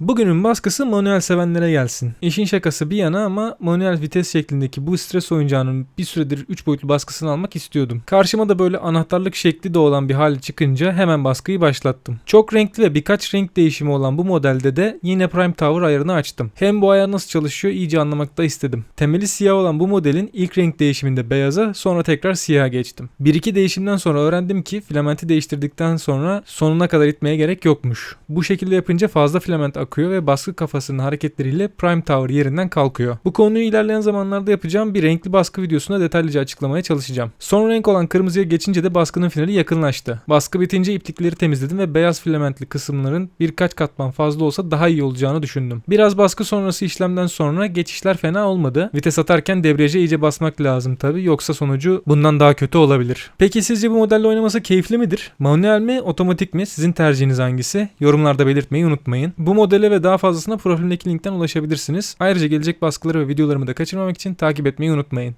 Bugünün baskısı manuel sevenlere gelsin. İşin şakası bir yana ama manuel vites şeklindeki bu stres oyuncağının bir süredir 3 boyutlu baskısını almak istiyordum. Karşıma da böyle anahtarlık şekli de olan bir hali çıkınca hemen baskıyı başlattım. Çok renkli ve birkaç renk değişimi olan bu modelde de yine Prime Tower ayarını açtım. Hem bu ayar nasıl çalışıyor iyice anlamak da istedim. Temeli siyah olan bu modelin ilk renk değişiminde beyaza sonra tekrar siyaha geçtim. Bir iki değişimden sonra öğrendim ki filamenti değiştirdikten sonra sonuna kadar itmeye gerek yokmuş. Bu şekilde yapınca fazla filament akıyor ve baskı kafasının hareketleriyle Prime Tower yerinden kalkıyor. Bu konuyu ilerleyen zamanlarda yapacağım bir renkli baskı videosunda detaylıca açıklamaya çalışacağım. Son renk olan kırmızıya geçince de baskının finali yakınlaştı. Baskı bitince iplikleri temizledim ve beyaz filamentli kısımların birkaç katman fazla olsa daha iyi olacağını düşündüm. Biraz baskı sonrası işlemden sonra geçişler fena olmadı. Vites atarken debriyaja iyice basmak lazım tabi yoksa sonucu bundan daha kötü olabilir. Peki sizce bu modelle oynaması keyifli midir? Manuel mi, otomatik mi? Sizin tercihiniz hangisi? Yorumlarda belirtmeyi unutmayın. Bu modele ve daha fazlasına profilimdeki linkten ulaşabilirsiniz. Ayrıca gelecek baskıları ve videolarımı da kaçırmamak için takip etmeyi unutmayın.